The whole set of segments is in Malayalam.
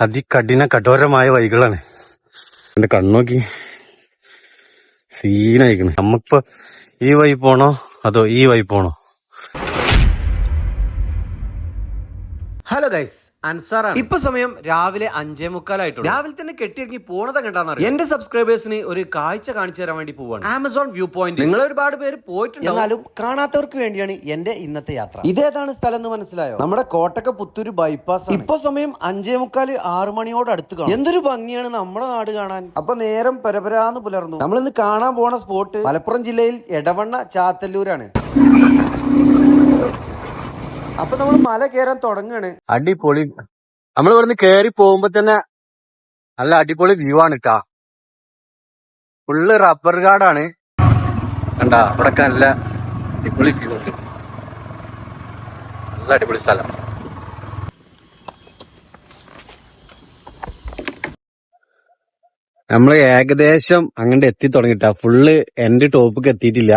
അതികഠിന കഠോരമായ വൈകളാണ് എന്റെ കണ്ണോക്കി സീനായിക്കണ്. നമ്മക്കിപ്പോ ഈ വഴി പോണോ? അതോ ഈ വഴി പോണോ? ഹലോ ഗൈസ് അൻസാറാണ്. ഇപ്പൊ സമയം രാവിലെ അഞ്ചേ മുക്കാലായിട്ടുണ്ട് രാവിലെ തന്നെ കെട്ടിയിറങ്ങി പോണത് കണ്ടാന്ന് എന്റെ സബ്സ്ക്രൈബേഴ്സിന് ഒരു കാഴ്ച കാണിച്ചു തരാൻ വേണ്ടി പോവാണ്. ആമസോൺ വ്യൂ പോയിന്റ് നിങ്ങൾ ഒരുപാട് പേര് പോയിട്ടുണ്ട് എന്നാലും കാണാത്തവർക്ക് വേണ്ടിയാണ് എന്റെ ഇന്നത്തെ യാത്ര. ഇതേതാണ് സ്ഥലം എന്ന് മനസ്സിലായോ? നമ്മുടെ കോട്ടക്ക പുത്തൂര് ബൈപ്പാസ് ഇപ്പൊ സമയം അഞ്ചേ മുക്കാൽ ആറു മണിയോട് അടുത്ത് കാണും. എന്തൊരു ഭംഗിയാണ് നമ്മുടെ നാട് കാണാൻ. അപ്പൊ നേരം പരപരാന്ന് പുലർന്നു. നമ്മൾ ഇന്ന് കാണാൻ പോണ സ്പോട്ട് മലപ്പുറം ജില്ലയിൽ എടവണ്ണ ചാത്തല്ലൂരാണ്. അപ്പൊ നമ്മൾ മല കയറാൻ തുടങ്ങാണ്. അടിപൊളി. നമ്മൾ ഇവിടുന്ന് കേറി പോകുമ്പോ തന്നെ നല്ല അടിപൊളി വ്യൂ ആണ് കേട്ടാ ഫുള്ള് റബ്ബർ കാടാണ് കണ്ടാ അവിടെ നല്ല അടിപൊളി വ്യൂ ഉണ്ട്. നല്ല അടിപൊളി സ്ഥലം. നമ്മൾ ഏകദേശം അങ്ങോട്ട് എത്തി തുടങ്ങിട്ടാ. ഫുള്ള് എന്റെ ടോപ്പിക്ക് എത്തിയിട്ടില്ല.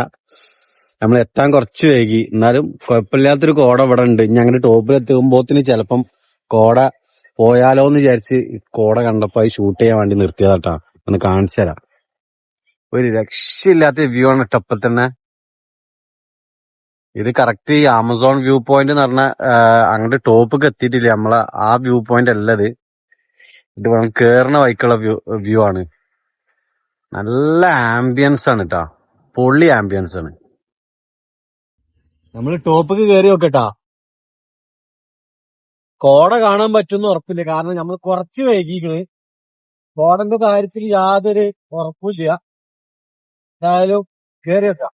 നമ്മൾ എത്താൻ കുറച്ച് വൈകി. എന്നാലും കുഴപ്പമില്ലാത്തൊരു കോട ഇവിടെ ഉണ്ട്. ഇനി അങ്ങനെ ടോപ്പിൽ എത്തുമ്പോത്തിന് ചിലപ്പം കോട പോയാലോ എന്ന് വിചാരിച്ച് കോട കണ്ടപ്പോ ഷൂട്ട് ചെയ്യാൻ വേണ്ടി നിർത്തിയതാട്ടാ. ഒന്ന് കാണിച്ചു തരാം. ഒരു രക്ഷയില്ലാത്ത വ്യൂ ആണ് കേട്ടോ തന്നെ. ഇത് കറക്റ്റ് ഈ ആമസോൺ വ്യൂ പോയിന്റ് എന്ന് പറഞ്ഞ അങ്ങോട്ട് ടോപ്പിക്ക് എത്തിയിട്ടില്ല. നമ്മളെ ആ വ്യൂ പോയിന്റ് അല്ല ഇത്. ഇത് കേറണ വൈക്കുള്ള വ്യൂ വ്യൂ ആണ്. നല്ല ആംബിയൻസ് ആണ് കേട്ടാ പൊള്ളി ആംബിയൻസ് ആണ്. നമ്മൾ ടോപ്പിക്ക് കയറി നോക്കട്ടാ. കോട കാണാൻ പറ്റുമെന്ന് ഉറപ്പില്ല. കാരണം നമ്മൾ കുറച്ച് വൈകിക്കണ്. കോടന്റെ കാര്യത്തിൽ യാതൊരു ഉറപ്പില്ല എന്തായാലും കേറി വെക്കാം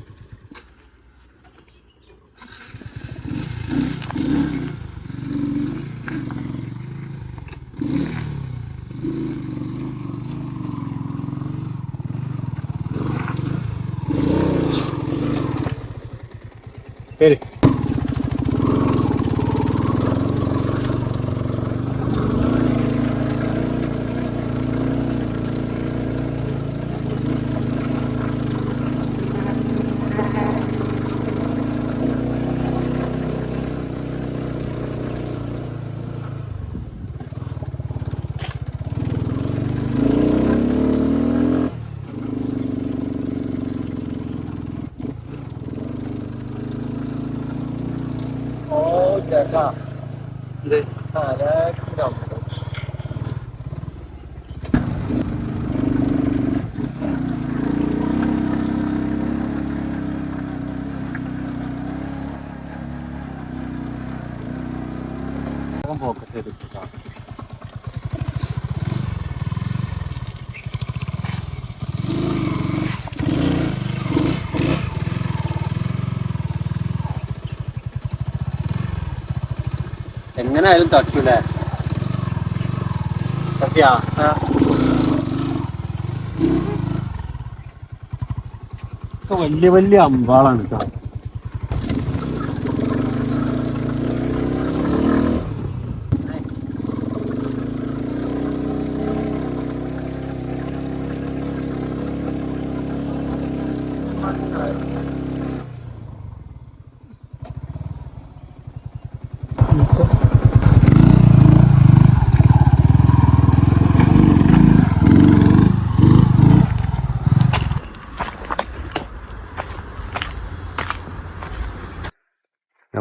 데가 네. 하나 그럼 한번 같이 해야 될까? എങ്ങനെയായാലും തട്ടൂലേ? തട്ടിയാ വലിയ വലിയ അമ്പാളാണ് കേട്ടോ.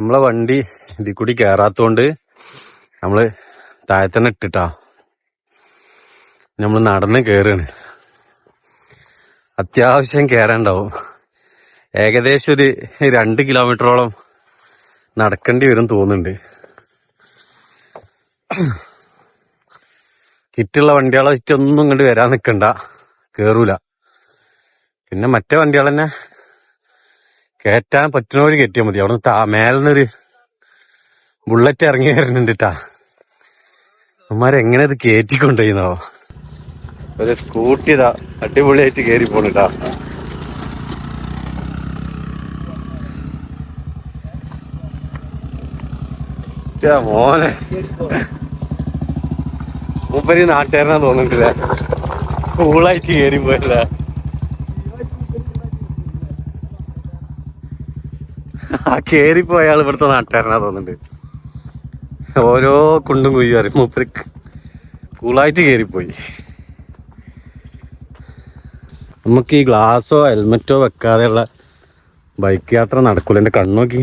നമ്മളെ വണ്ടി ഇതിൽ കൂടി കേറാത്തോണ്ട് നമ്മൾ താഴെ തന്നെ ഇട്ടിട്ടാ. നമ്മൾ നടന്ന് കേറാണ്. അത്യാവശ്യം കേറാണ്ടാവും. ഏകദേശം ഒരു രണ്ട് കിലോമീറ്ററോളം നടക്കേണ്ടി വരും തോന്നുന്നുണ്ട്. കിറ്റുള്ള വണ്ടികളെ ഒന്നും ഇങ്ങോട്ട് വരാൻ നിൽക്കണ്ട കേറൂല. പിന്നെ മറ്റേ വണ്ടികൾ തന്നെ കയറ്റാൻ പറ്റുന്നവര് കയറ്റിയാൽ മതി. അവിടെ നിന്ന് മേലെന്നൊരു ബുള്ളറ്റ് ഇറങ്ങി വരുന്നുണ്ട് ട്ടാ അമ്മമാരെങ്ങനെ ഇത് കയറ്റിക്കൊണ്ടുപോയിന്നോ ഒരു സ്കൂട്ടി ഇതാ അടിപൊളിയായിട്ട് കയറി പോണിട്ടാ. മോനെ. മൂപ്പര് നാട്ടുകാരനാ തോന്നിട്ടില്ല കൂളായിട്ട് കയറി പോയല്ലേ ആ കേറിപ്പോയ ആൾ ഇവിടുത്തെ നാട്ടുകാരനാ തോന്നുന്നുണ്ട്. ഓരോ കുണ്ടും കുയ്യും അറിയും. മൂപ്പര് കൂളായിട്ട് കയറിപ്പോയി നമുക്ക് ഈ ഗ്ലാസ്സോ ഹെൽമെറ്റോ വെക്കാതെയുള്ള ബൈക്ക് യാത്ര നടക്കൂല. എന്റെ കണ്ണോക്കി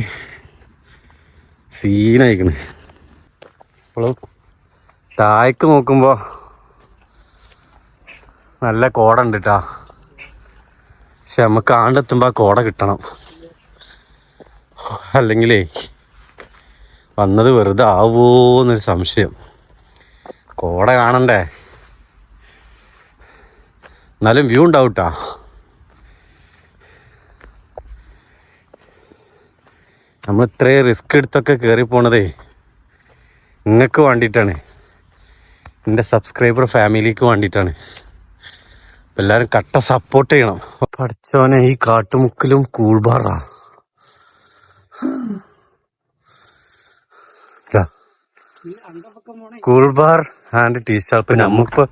സീനായിക്കണ്. അപ്പോൾ താഴേക്ക് നോക്കുമ്പോൾ നല്ല കോട ഉണ്ട് കേട്ടാ പക്ഷെ നമുക്ക് ആണ്ടെത്തുമ്പോൾ ആ കോട കിട്ടണം. അല്ലെങ്കിലേ വന്നത് വെറുതെ ആവോന്നൊരു സംശയം. കോട കാണണ്ടേ? എന്നാലും വ്യൂ ഉണ്ടാവും കേട്ടോ നമ്മൾ ഇത്രയും റിസ്ക് എടുത്തൊക്കെ കയറി പോണതേ നിങ്ങൾക്ക് വേണ്ടിയിട്ടാണ്. എന്റെ സബ്സ്ക്രൈബർ ഫാമിലിക്ക് വേണ്ടിയിട്ടാണ്. എല്ലാവരും കട്ട സപ്പോർട്ട് ചെയ്യണം. പഠിച്ചവനെ ഈ കാട്ടുമുക്കിലും കൂൾബാറാ cool bar and tea stall ഇപ്പൊ നമ്മളിപ്പോ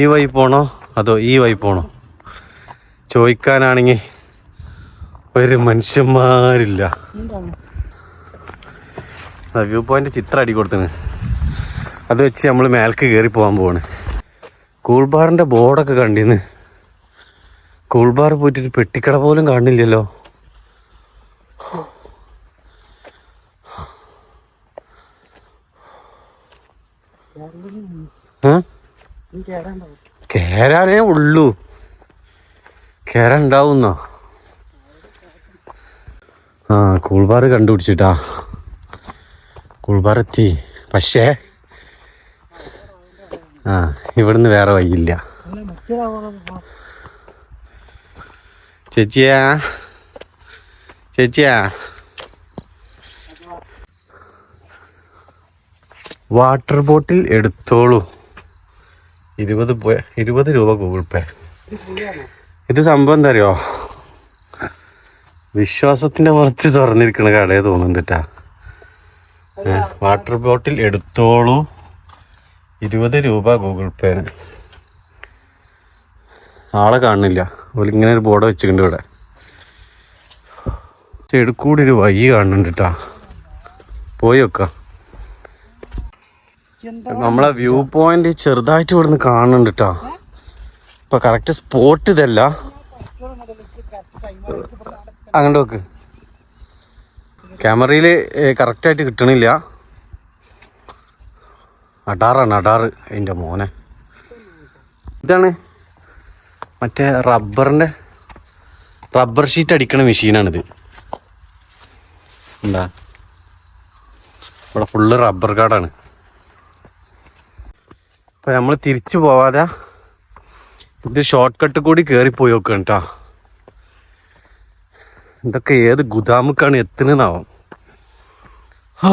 ഈ വഴി പോണോ? അതോ ഈ വഴി പോണോ? ചോദിക്കാനാണെങ്കിൽ ഒരു മനുഷ്യന്മാരില്ല. വ്യൂ പോയിന്റ് ചിത്രം അടി കൊടുത്തിന് അത് വെച്ച് നമ്മൾ മേൽക്ക് കയറി പോകാൻ പോവാണ്. കൂൾബാറിന്റെ ബോർഡൊക്കെ കണ്ടിന്ന്. കൂൾബാർ പോയിട്ട് ഒരു പെട്ടിക്കട പോലും കാണില്ലല്ലോ. ഏ? കേറാനേ ഉള്ളൂ. കേരണ്ടാവുന്ന ആ കൂൾബാർ കണ്ടുപിടിച്ചിട്ടാ. കൂൾബാർ എത്തി. പക്ഷേ ആ ഇവിടുന്ന് വേറെ വഴിയില്ല. ചേച്ചിയാ? ചേച്ചിയാ? വാട്ടർ ബോട്ടിൽ എടുത്തോളൂ. ഇരുപത് ഇരുപത് രൂപ ഗൂഗിൾ പേ. ഇത് സംഭവം എന്താ അറിയോ? വിശ്വാസത്തിന്റെ പുറത്ത് തുറന്നിരിക്കണ കടയെ തോന്നുന്നുണ്ട് വാട്ടർ ബോട്ടിൽ എടുത്തോളൂ. ഇരുപത് രൂപ ഗൂഗിൾ പേന് ആളെ കാണുന്നില്ല. ഇങ്ങനെ ഒരു ബോർഡ് വെച്ചിട്ടുണ്ട് ഇവിടെ. എടുക്കൂടി കൂടി ഒരു വഴി കാണുന്നുണ്ട് കേട്ടാ പോയി വെക്കാം. നമ്മളെ വ്യൂ പോയിന്റ് ചെറുതായിട്ട് ഇവിടുന്ന് കാണുന്നുണ്ട് കേട്ടോ ഇപ്പൊ കറക്റ്റ് സ്പോട്ട് ഇതല്ല. അങ്ങോട്ട് വെക്ക് ക്യാമറയിൽ കറക്റ്റായിട്ട് കിട്ടണില്ല. അടാറാണ് അടാറ്. അതിന്റെ മോനെ. ഇതാണ് മറ്റേ റബ്ബറിന്റെ റബ്ബർ ഷീറ്റ് അടിക്കണ മെഷീനാണിത്. എന്താ? ഇവിടെ ഫുള്ള് റബ്ബർ കാടാണ്. അപ്പൊ നമ്മൾ തിരിച്ചു പോവാതെ ഇത് ഷോർട്ട് കട്ട് കൂടി കയറിപ്പോയി നോക്കണം കേട്ടോ ഇതൊക്കെ ഏത് ഗുദാമുക്കാണ് എത്തുന്നതാവും ഓ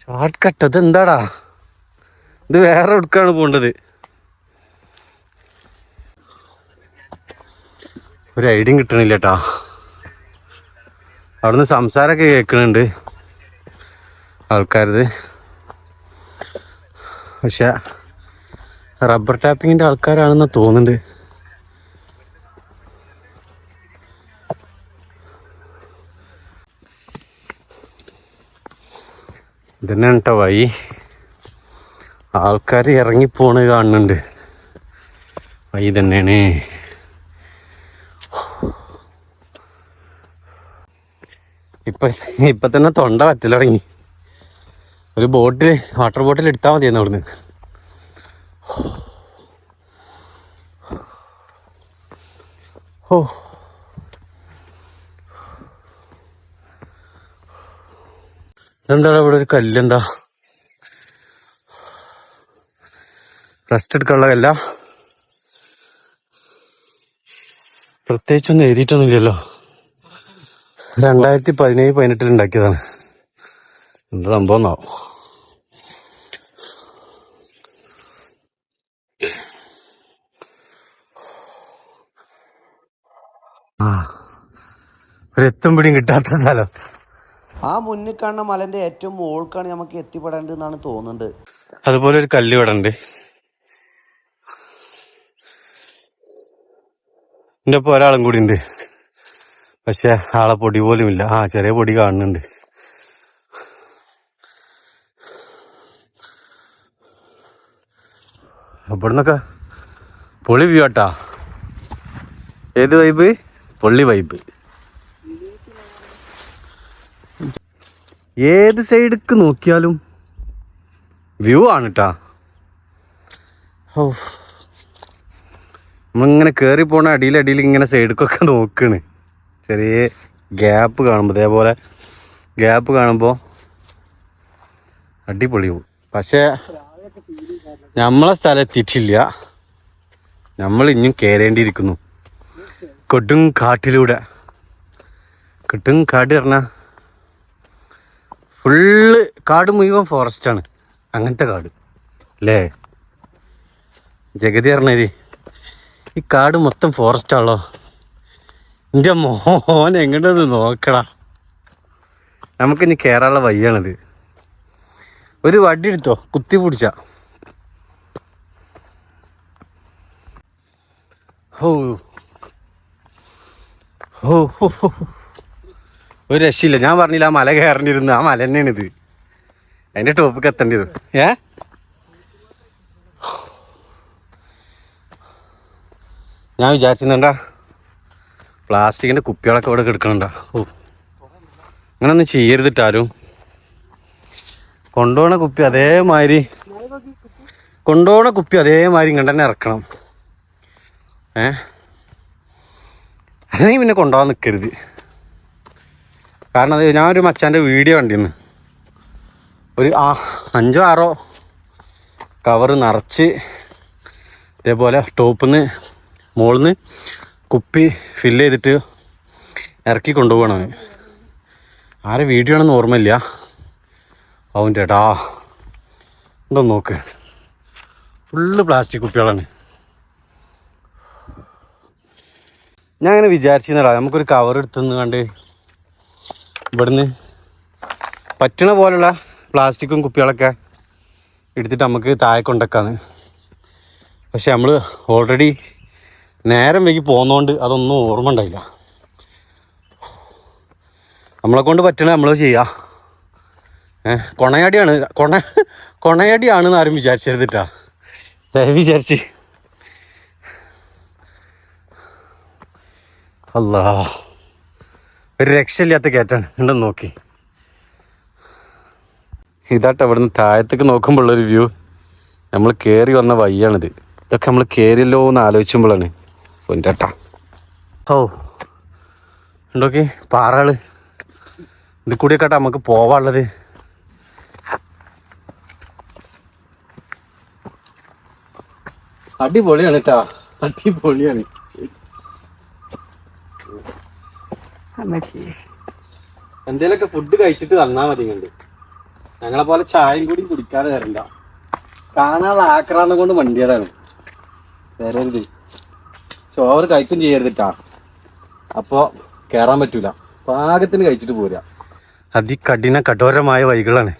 ഷോർട്ട് കട്ട് അത് എന്താടാ ഇത് വേറെ എടുക്കാണ് പോണ്ടത്? ഒരു ഐഡിയും കിട്ടണില്ല കേട്ടാ അവിടുന്ന് സംസാരമൊക്കെ കേൾക്കുന്നുണ്ട് ആൾക്കാരത്. പക്ഷെ റബ്ബർ ടാപ്പിങ്ങിന്റെ ആൾക്കാരാണെന്ന് തോന്നുന്നുണ്ട്. ഇതന്നെ കേട്ടോ വഴി. ആൾക്കാർ ഇറങ്ങിപ്പോണ് കാണുന്നുണ്ട്. വൈ തന്നെയാണ്. ഇപ്പൊ ഇപ്പൊ തന്നെ തൊണ്ട വറ്റൽ തുടങ്ങി ഒരു ബോട്ടിൽ വാട്ടർ ബോട്ടിൽ എടുത്താൽ മതിയെന്ന് അവിടുന്ന്. ഓ എന്താടാ ഇവിടെ ഒരു കല്ലെന്താ? റെസ്റ്റ് എടുക്കാനുള്ള കല്ല? പ്രത്യേകിച്ചൊന്നും എഴുതിയിട്ടൊന്നുമില്ലല്ലോ. രണ്ടായിരത്തി പതിനേഴ് പതിനെട്ടിൽ ഉണ്ടാക്കിയതാണ്. എന്ത് സംഭവമെന്നാവും ആ ഒരെത്തും പിടിയും കിട്ടാത്ത സ്ഥലം ആ മുന്നിൽ കാണുന്ന മലന്റെ ഏറ്റവും ഓൾക്കാണ് നമുക്ക് എത്തിപ്പെടേണ്ടതെന്നാണ് തോന്നുന്നത് അതുപോലെ ഒരു കല്ല് ഇവിടെ ഉണ്ട്. ഒപ്പം ഒരാളും കൂടി ഉണ്ട്. പക്ഷെ ആളെ പൊടി പോലും ഇല്ല ആ ചെറിയ പൊടി കാണുന്നുണ്ട്. ഇവിടുന്നൊക്കെ പൊളി വ്യൂ ആട്ടാ. ഏത് വൈബ് പൊള്ളി വൈബ് ഏത് സൈഡിക്ക് നോക്കിയാലും വ്യൂ ആണ് കേട്ടാ ഓ നമ്മളിങ്ങനെ കയറി പോണ അടിയിൽ അടിയിൽ ഇങ്ങനെ സൈഡിക്കൊക്കെ നോക്കണ്. ചെറിയ ഗ്യാപ്പ് കാണുമ്പോൾ ഇതേപോലെ ഗ്യാപ്പ് കാണുമ്പോൾ അടിപൊളി പോകും പക്ഷേ നമ്മളെ സ്ഥലം എത്തിയിട്ടില്ല. നമ്മൾ ഇനിയും കയറേണ്ടിയിരിക്കുന്നു കൊടും കാട്ടിലൂടെ. കൊടും കാട് പറഞ്ഞാൽ ഫുള്ള് കാട് മുഴുവൻ ഫോറസ്റ്റാണ് അങ്ങനത്തെ കാട്. അല്ലേ? ജഗതി പറഞ്ഞത് ഈ കാട് മൊത്തം ഫോറസ്റ്റ് ആണല്ലോ. എന്റെ മോൻ എങ്ങോട്ടൊന്ന് നോക്കടാ. നമുക്കിനി കയറാനുള്ള വയ്യാണിത് ഒരു വടി എടുത്തോ? കുത്തി പിടിച്ച. ഹോ. ഒരു രക്ഷയില്ല. ഞാൻ പറഞ്ഞില്ല ആ മല കയറേണ്ടിരുന്നു ആ മല തന്നെയാണ് ഇത് അതിന്റെ ടോപ്പിക്ക് എത്തേണ്ടി വരും. ഏ? ഞാൻ വിചാരിച്ചിരുന്നുണ്ടാ പ്ലാസ്റ്റിക്കിന്റെ കുപ്പികളൊക്കെ ഇവിടെ കിടക്കണുണ്ടാ. ഓ അങ്ങനൊന്നും ചെയ്യരുതിട്ടാരും കൊണ്ടുപോണ കുപ്പി അതേമാതിരി കൊണ്ടുപോണ കുപ്പി അതേമാതിരി ഇങ്ങോട്ട് തന്നെ ഇറക്കണം. ഏ? അല്ലെങ്കിൽ പിന്നെ കൊണ്ടുപോകാൻ നിൽക്കരുത് കാരണം അത് ഞാനൊരു മച്ചാന്റെ വീഡിയോ കണ്ടിരുന്നു. ഒരു ആ അഞ്ചോ ആറോ കവർ നിറച്ച് ഇതേപോലെ ടോപ്പിൽ നിന്ന് മുകളിൽ നിന്ന് കുപ്പി ഫില്ല് ചെയ്തിട്ട് ഇറക്കി കൊണ്ടുപോകണം ആരെ വീഡിയോ ആണെന്ന് ഓർമ്മയില്ല. അവന്റെ ഏട്ടാ ഉണ്ടോ നോക്ക്. ഫുള്ള് പ്ലാസ്റ്റിക് കുപ്പികളാണ്. ഞാൻ അങ്ങനെ വിചാരിച്ചിരുന്നടാ നമുക്കൊരു കവർ എടുത്തുനിന്ന് കണ്ട് ഇവിടുന്ന് പറ്റണ പോലുള്ള പ്ലാസ്റ്റിക്കും കുപ്പികളൊക്കെ എടുത്തിട്ട് നമുക്ക് താഴെ കൊണ്ടൊക്കാന്ന്. പക്ഷെ നമ്മൾ ഓൾറെഡി നേരം വൈകി പോകുന്നതുകൊണ്ട് അതൊന്നും ഓർമ്മ ഉണ്ടായില്ല. നമ്മളെ കൊണ്ട് പറ്റണ നമ്മൾ ചെയ്യാ. ഏഹ് കൊണയാടിയാണ് കൊണ കൊണയടിയാണെന്ന് ആരും വിചാരിച്ചരുതിട്ടാ വിചാരിച്ച് അല്ലാ. ഒരു രക്ഷയില്ലാത്ത കയറ്റാണ് ഉണ്ടെന്ന് നോക്കി. ഇതാട്ടോ ഇവിടുന്ന് താഴത്തേക്ക് നോക്കുമ്പോൾ ഉള്ളൊരു വ്യൂ. നമ്മൾ കയറി വന്ന വഴിയാണിത്. ഇതൊക്കെ നമ്മൾ കയറിയല്ലോ എന്ന് ആലോചിക്കുമ്പോഴാണ് പൊന്റാ ഓ. ഉണ്ടോക്കി പാറകൾ. ഇത് കൂടിയൊക്കെ കേട്ടാ നമുക്ക് പോവാനുള്ളത്. അടിപൊളിയാണ് കേട്ടാ അടിപൊളിയാണ്. എന്തേലൊക്കെ ഫുഡ് കഴിച്ചിട്ട് തന്നാ മതി കണ്ട് ഞങ്ങളെ പോലെ ചായയും കൂടി കുടിക്കാതെ തരണ്ട കാണാനുള്ള ആക്രാന്തം കൊണ്ട് മണ്ടിയതാണ്. വരരുത് ചോറ് കഴിക്കും ചെയ്യരുതിട്ടാ. അപ്പോ കേറാൻ പറ്റൂല. പാകത്തിന് കഴിച്ചിട്ട് പോരാ. അതികഠിന കഠോരമായ വൈകളാണ്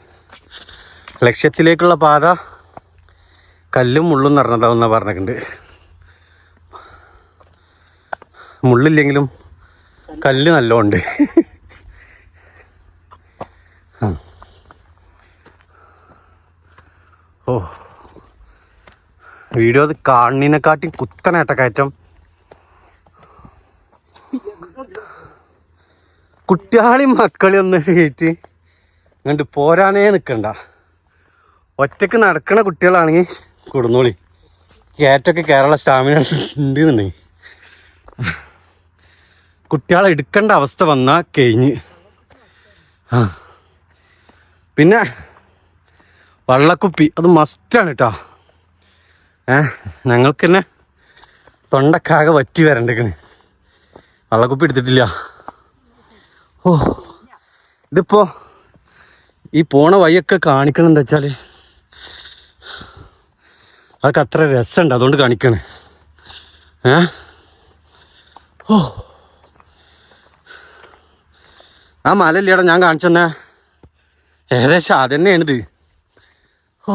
ലക്ഷ്യത്തിലേക്കുള്ള പാത കല്ലും മുള്ളും നിറഞ്ഞതാവുന്ന പറഞ്ഞിട്ടുണ്ട്. മുള്ളില്ലെങ്കിലും കല്ല് നല്ലോണ്ട്. ഓ. വീഡിയോ അത് കാണുന്നതിനെക്കാട്ടിയും കുത്തനേട്ട കയറ്റം. കുട്ടിയാളി മക്കളി ഒന്ന് കയറ്റി ഇങ്ങോട്ട് പോരാനേ നിൽക്കണ്ട ഒറ്റയ്ക്ക് നടക്കണ കുട്ടികളാണെങ്കിൽ കൊടുന്നോളി. കയറ്റൊക്കെ കേരള സ്റ്റാമിന ഉണ്ട് എന്നുണ്ടെങ്കിൽ കുട്ടികളെ എടുക്കേണ്ട അവസ്ഥ വന്നാൽ കഴിഞ്ഞ്. ആ. പിന്നെ വള്ളക്കുപ്പി അത് മസ്റ്റാണ് കേട്ടോ ഏ ഞങ്ങൾക്ക് തന്നെ തൊണ്ടക്കാകെ വറ്റി വരണ്ടേക്കണ്. വള്ളക്കുപ്പി എടുത്തിട്ടില്ല. ഓ ഇതിപ്പോ ഈ പോണ വഴിയൊക്കെ കാണിക്കണം എന്താ വെച്ചാൽ അതൊക്കെ അത്ര രസമുണ്ട് അതുകൊണ്ട് കാണിക്കണേ. ഏ? ഓ. ആ മല ഇല്ലടാ ഞാൻ കാണിച്ചെന്നാ. ഏകദേശം അതന്നെയാണിത് ഓ.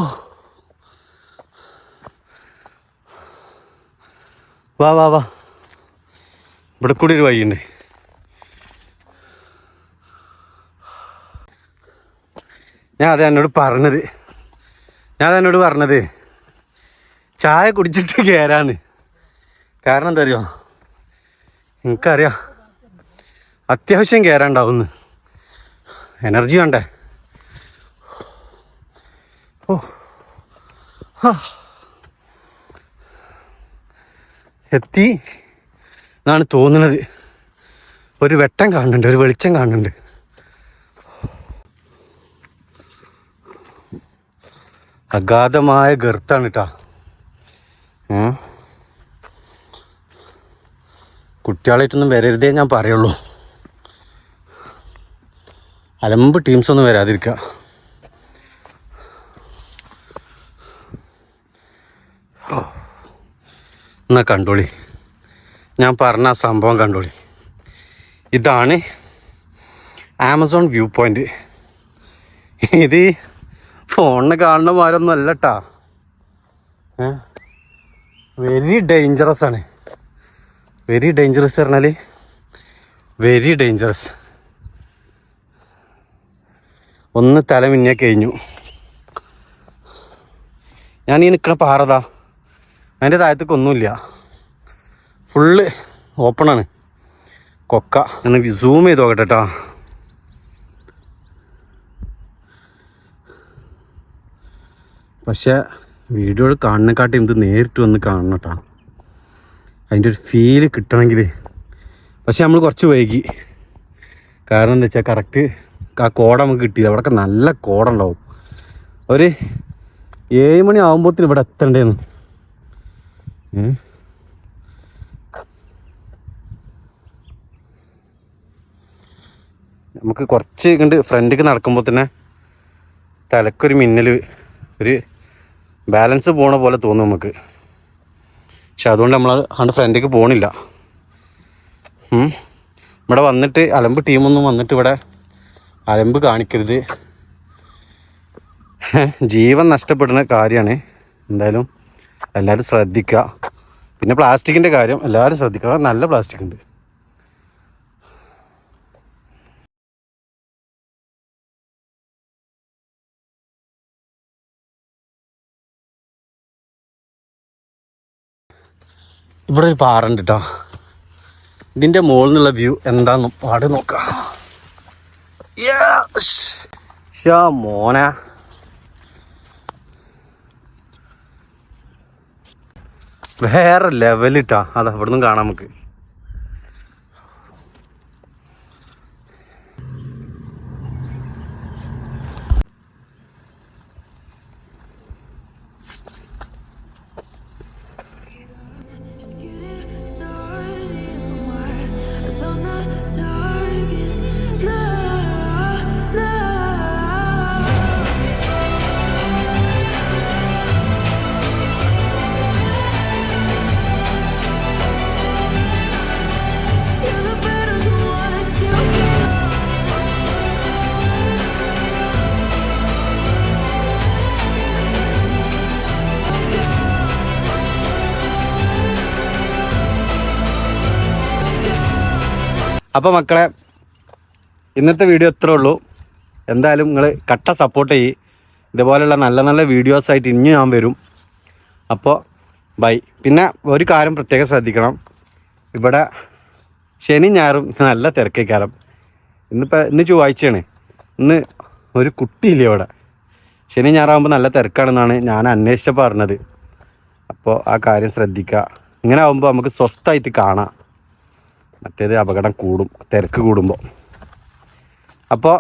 വാ വാ വാ. ഇവിടെ കൂടി ഒരു വഴിയുണ്ട്. ഞാൻ അത് എന്നോട് പറഞ്ഞത്. ഞാൻ അത് എന്നോട് പറഞ്ഞത്. ചായ കുടിച്ചിട്ട് കയറാന്ന് കാരണം എന്താ അറിയോ? എനിക്കറിയാം. അത്യാവശ്യം കയറാണ്ടാവുന്നു എനർജി വേണ്ടേ? ഓ. എത്തി. എന്നാണ് തോന്നുന്നത്. ഒരു വെട്ടം കാണുന്നുണ്ട് ഒരു വെളിച്ചം കാണുന്നുണ്ട്. അഗാധമായ ഗർത്താണ് കേട്ടാ കുട്ടികളായിട്ടൊന്നും വരരുതേ ഞാൻ പറയുള്ളൂ. അലമ്പ് ടീംസ് ഒന്നും വരാതിരിക്കുക. എന്നാ കണ്ടോളി. ഞാൻ പറഞ്ഞ ആ സംഭവം കണ്ടോളി. ഇതാണ് ആമസോൺ വ്യൂ പോയിന്റ് ഇത് ഫോണിന് കാണുന്ന മാരൊന്നും അല്ല കേട്ടാ വെരി ഡേഞ്ചറസ് ആണ് വെരി ഡേഞ്ചറസ് പറഞ്ഞാൽ വെരി ഡേഞ്ചറസ് ഒന്ന് തല മിന്നെ കഴിഞ്ഞു. ഞാൻ ഈ നിൽക്കണ പാറതാ അതിന്റെ താഴത്തേക്ക് ഒന്നുമില്ല. ഫുള്ള് ഓപ്പണാണ് കൊക്ക. ഞാൻ സൂം ചെയ്ത് നോക്കട്ടെ കേട്ടോ പക്ഷേ വീഡിയോ കാണുന്നേക്കാട്ടി ഇത് നേരിട്ട് വന്ന് കാണണം കേട്ടോ അതിന്റെ ഒരു ഫീൽ കിട്ടണമെങ്കിൽ പക്ഷെ നമ്മൾ കുറച്ച് വൈകി. കാരണം എന്താ വെച്ചാൽ കറക്റ്റ് ആ കോട നമുക്ക് കിട്ടിയില്ല അവിടെയൊക്കെ നല്ല കോട ഉണ്ടാവും. ഒരു ഏഴ് മണി ആകുമ്പോഴത്തേന് ഇവിടെ എത്തണ്ടേന്ന്? നമുക്ക് കുറച്ച് കണ്ട് ഫ്രണ്ടിക്ക് നടക്കുമ്പോൾ തന്നെ തലക്കൊരു മിന്നൽ ഒരു ബാലൻസ് പോണ പോലെ തോന്നും നമുക്ക്. പക്ഷെ അതുകൊണ്ട് നമ്മൾ അതുകൊണ്ട് ഫ്രണ്ടിക്ക് പോകണില്ല. ഇവിടെ വന്നിട്ട് അലമ്പ് ടീമൊന്നും വന്നിട്ട് ഇവിടെ അലമ്പ് കാണിക്കരുത്. ജീവൻ നഷ്ടപ്പെടുന്ന കാര്യമാണ്. എന്തായാലും എല്ലാവരും ശ്രദ്ധിക്കുക. പിന്നെ പ്ലാസ്റ്റിക്കിന്റെ കാര്യം എല്ലാവരും ശ്രദ്ധിക്കുക. നല്ല പ്ലാസ്റ്റിക് ഉണ്ട്. ഇവിടെ ഒരു പാറുണ്ട് കേട്ടോ ഇതിന്റെ മുകളിൽ നിന്നുള്ള വ്യൂ എന്താണെന്ന് പാട് നോക്കാം. മോനെ. വേറെ ലെവലിട്ടാ അതാ ഇവിടുന്ന് കാണാം നമുക്ക്. അപ്പോൾ മക്കളെ ഇന്നത്തെ വീഡിയോ ഇത്രേ ഉള്ളൂ. എന്തായാലും നിങ്ങൾ കട്ട സപ്പോർട്ട് ചെയ്യ്. ഇതുപോലെയുള്ള നല്ല നല്ല വീഡിയോസായിട്ട് ഇനി ഞാൻ വരും. അപ്പോൾ ബൈ പിന്നെ ഒരു കാര്യം പ്രത്യേകം ശ്രദ്ധിക്കണം. ഇവിടെ ശനി ഞായറും നല്ല തിരക്കേക്കാരം. ഇന്നിപ്പോൾ ഇന്ന് ചൊവ്വാഴ്ചയാണ്. ഇന്ന് ഒരു കുട്ടിയില്ല ഇവിടെ? ശനി ഞായറാകുമ്പോൾ നല്ല തിരക്കാണെന്നാണ് ഞാൻ അന്വേഷിച്ചപ്പോൾ പറഞ്ഞത്. അപ്പോൾ ആ കാര്യം ശ്രദ്ധിക്കുക ഇങ്ങനെ ആകുമ്പോൾ നമുക്ക് സ്വസ്ഥമായിട്ട് കാണാം. മറ്റേത് അപകടം കൂടും തിരക്ക് കൂടുമ്പോൾ അപ്പോൾ